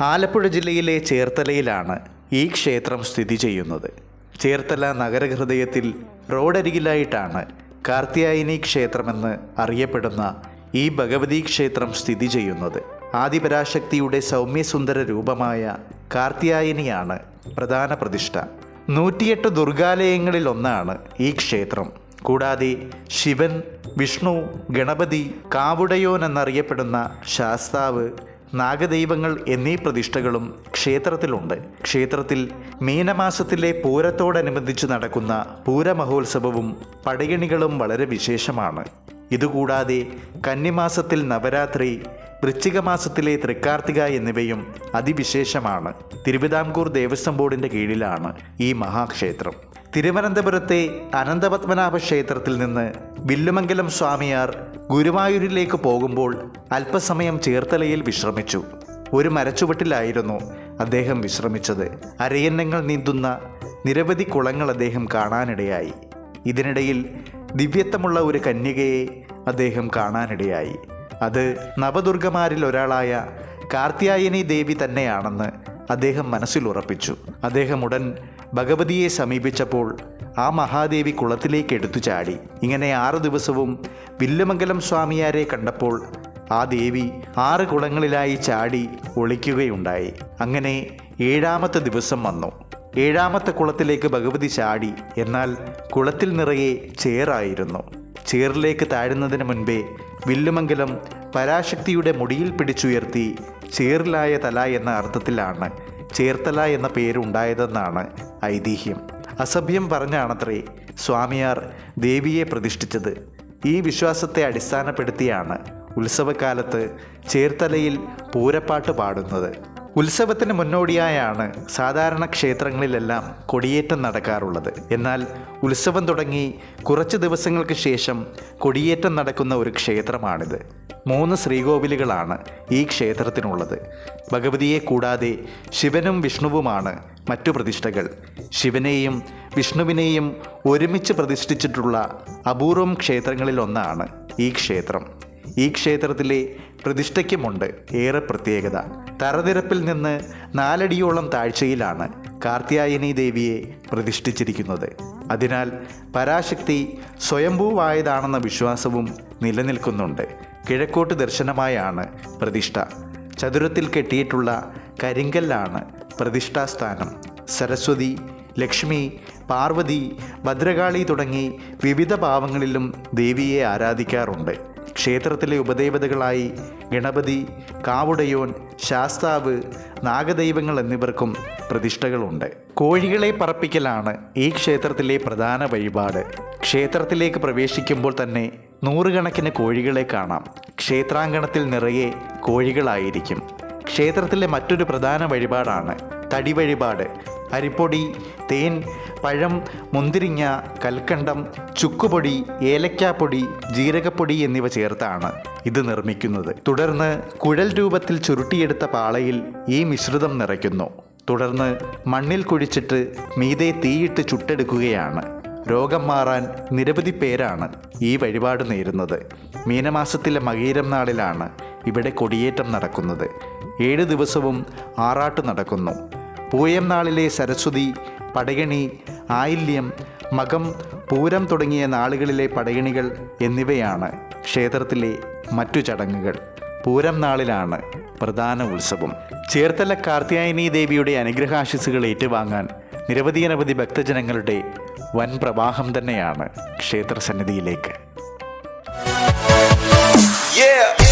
ആലപ്പുഴ ജില്ലയിലെ ചേർത്തലയിലാണ് ഈ ക്ഷേത്രം സ്ഥിതി ചെയ്യുന്നത്. ചേർത്തല നഗരഹൃദയത്തിൽ റോഡരികിലായിട്ടാണ് കാർത്തിയായനി ക്ഷേത്രമെന്ന് അറിയപ്പെടുന്ന ഈ ഭഗവതി ക്ഷേത്രം സ്ഥിതി ചെയ്യുന്നത്. ആദിപരാശക്തിയുടെ സൗമ്യസുന്ദര രൂപമായ കാർത്തിയായനിയാണ് പ്രധാന പ്രതിഷ്ഠ. നൂറ്റിയെട്ട് ദുർഗാലയങ്ങളിൽ ഒന്നാണ് ഈ ക്ഷേത്രം. കൂടാതെ ശിവൻ വിഷ്ണു ഗണപതി കാവുടയോൻ എന്നറിയപ്പെടുന്ന ശാസ്താവ് നാഗദൈവങ്ങൾ എന്നീ പ്രതിഷ്ഠകളും ക്ഷേത്രത്തിലുണ്ട്. ക്ഷേത്രത്തിൽ മീനമാസത്തിലെ പൂരത്തോടനുബന്ധിച്ച് നടക്കുന്ന പൂരമഹോത്സവവും പടയണികളും വളരെ വിശേഷമാണ്. ഇതുകൂടാതെ കന്നിമാസത്തിൽ നവരാത്രി വൃശ്ചിക മാസത്തിലെ തൃക്കാർത്തിക എന്നിവയും അതിവിശേഷമാണ്. തിരുവിതാംകൂർ ദേവസ്വം ബോർഡിന്റെ കീഴിലാണ് ഈ മഹാക്ഷേത്രം. തിരുവനന്തപുരത്തെ അനന്തപത്മനാഭ ക്ഷേത്രത്തിൽ നിന്ന് വില്ലുമംഗലം സ്വാമിയാർ ഗുരുവായൂരിലേക്ക് പോകുമ്പോൾ അല്പസമയം ചേർത്തലയിൽ വിശ്രമിച്ചു. ഒരു മരച്ചുവട്ടിലായിരുന്നു അദ്ദേഹം വിശ്രമിച്ചത്. അരയന്നങ്ങൾ നീന്തുന്ന നിരവധി കുളങ്ങൾ അദ്ദേഹം കാണാനിടയായി. ഇതിനിടയിൽ ദിവ്യത്വമുള്ള ഒരു കന്യകയെ അദ്ദേഹം കാണാനിടയായി. അത് നവദുർഗമാരിൽ ഒരാളായ കാർത്യായനി ദേവി തന്നെയാണെന്ന് അദ്ദേഹം മനസ്സിൽ ഉറപ്പിച്ചു അദ്ദേഹം ഉടൻ ഭഗവതിയെ സമീപിച്ചപ്പോൾ ആ മഹാദേവി കുളത്തിലേക്ക് എടുത്തു ചാടി. ഇങ്ങനെ ആറു ദിവസവും വില്ലുമംഗലം സ്വാമിയാരെ കണ്ടപ്പോൾ ആ ദേവി ആറ് കുളങ്ങളിലായി ചാടി ഒളിക്കുകയുണ്ടായി. അങ്ങനെ ഏഴാമത്തെ ദിവസം വന്നു. ഏഴാമത്തെ കുളത്തിലേക്ക് ഭഗവതി ചാടി. എന്നാൽ കുളത്തിൽ നിറയെ ചേറായിരുന്നു. ചേറിലേക്ക് താഴുന്നതിന് മുൻപേ വില്ലുമംഗലം പരാശക്തിയുടെ മുടിയിൽ പിടിച്ചുയർത്തി ചേറിലായ തല എന്ന അർത്ഥത്തിലാണ് ചേർത്തല എന്ന പേരുണ്ടായതെന്നാണ് ഐതിഹ്യം. അസഭ്യം പറഞ്ഞാണത്രേ സ്വാമിയാർ ദേവിയെ പ്രതിഷ്ഠിച്ചത്. ഈ വിശ്വാസത്തെ അടിസ്ഥാനപ്പെടുത്തിയാണ് ഉത്സവകാലത്ത് ചേർത്തലയിൽ പൂരപ്പാട്ട് പാടുന്നത്. ഉത്സവത്തിന് മുന്നോടിയായാണ് സാധാരണ ക്ഷേത്രങ്ങളിലെല്ലാം കൊടിയേറ്റം നടക്കാറുള്ളത്. എന്നാൽ ഉത്സവം തുടങ്ങി കുറച്ച് ദിവസങ്ങൾക്ക് ശേഷം കൊടിയേറ്റം നടക്കുന്ന ഒരു ക്ഷേത്രമാണിത്. മൂന്ന് ശ്രീകോവിലുകളാണ് ഈ ക്ഷേത്രത്തിനുള്ളത്. ഭഗവതിയെ കൂടാതെ ശിവനും വിഷ്ണുവുമാണ് മറ്റു പ്രതിഷ്ഠകൾ. ശിവനെയും വിഷ്ണുവിനെയും ഒരുമിച്ച് പ്രതിഷ്ഠിച്ചിട്ടുള്ള അപൂർവം ക്ഷേത്രങ്ങളിലൊന്നാണ് ഈ ക്ഷേത്രം. ഈ ക്ഷേത്രത്തിലെ പ്രതിഷ്ഠയ്ക്കുമുണ്ട് ഏറെ പ്രത്യേകത. തറനിരപ്പിൽ നിന്ന് നാലടിയോളം താഴ്ചയിലാണ് കാർത്യായനി ദേവിയെ പ്രതിഷ്ഠിച്ചിരിക്കുന്നത്. അതിനാൽ പരാശക്തി സ്വയംഭൂവായതാണെന്ന വിശ്വാസവും നിലനിൽക്കുന്നുണ്ട്. കിഴക്കോട്ട് ദർശനമായാണ് പ്രതിഷ്ഠ. ചതുരത്തിൽ കെട്ടിയിട്ടുള്ള കരിങ്കല്ലാണ് പ്രതിഷ്ഠാസ്ഥാനം സരസ്വതി ലക്ഷ്മി പാർവതി ഭദ്രകാളി തുടങ്ങി വിവിധ ഭാവങ്ങളിലും ദേവിയെ ആരാധിക്കാറുണ്ട്. ക്ഷേത്രത്തിലെ ഉപദേവതകളായി ഗണപതി കാവുടയോൻ ശാസ്താവ് നാഗദൈവങ്ങൾ എന്നിവർക്കും പ്രതിഷ്ഠകളുണ്ട്. കോഴികളെ പറപ്പിക്കലാണ് ഈ ക്ഷേത്രത്തിലെ പ്രധാന വഴിപാട്. ക്ഷേത്രത്തിലേക്ക് പ്രവേശിക്കുമ്പോൾ തന്നെ നൂറുകണക്കിന് കോഴികളെ കാണാം. ക്ഷേത്രാങ്കണത്തിൽ നിറയെ കോഴികളായിരിക്കും. ക്ഷേത്രത്തിലെ മറ്റൊരു പ്രധാന വഴിപാടാണ് തടി വഴിപാട് അരിപ്പൊടി തേൻ പഴം മുന്തിരിങ്ങ കൽക്കണ്ടം ചുക്കുപൊടി ഏലക്കാപ്പൊടി ജീരകപ്പൊടി എന്നിവ ചേർത്താണ് ഇത് നിർമ്മിക്കുന്നത്. തുടർന്ന് കുഴൽ രൂപത്തിൽ ചുരുട്ടിയെടുത്ത പാളയിൽ ഈ മിശ്രിതം നിറയ്ക്കുന്നു. തുടർന്ന് മണ്ണിൽ കുഴിച്ചിട്ട് മീതെ തീയിട്ട് ചുട്ടെടുക്കുകയാണ്. രോഗം മാറാൻ നിരവധി പേരാണ് ഈ വഴിപാട് നേരുന്നത്. മീനമാസത്തിലെ മകീരം നാളിലാണ് ഇവിടെ കൊടിയേറ്റം നടക്കുന്നത്. ഏഴ് ദിവസവും ആറാട്ട് നടക്കുന്നു. പൂയം നാളിലെ സരസ്വതി പടയണി ആയില്യം മകം പൂരം തുടങ്ങിയ നാളുകളിലെ പടയണികൾ എന്നിവയാണ് ക്ഷേത്രത്തിലെ മറ്റു ചടങ്ങുകൾ. പൂരം നാളിലാണ് പ്രധാന ഉത്സവം. ചേർത്തല കാർത്തിയായനി ദേവിയുടെ അനുഗ്രഹാശിസുകൾ ഏറ്റുവാങ്ങാൻ നിരവധിയനവധി ഭക്തജനങ്ങളുടെ വൻ പ്രവാഹം തന്നെയാണ് ക്ഷേത്രസന്നിധിയിലേക്ക് Yeah!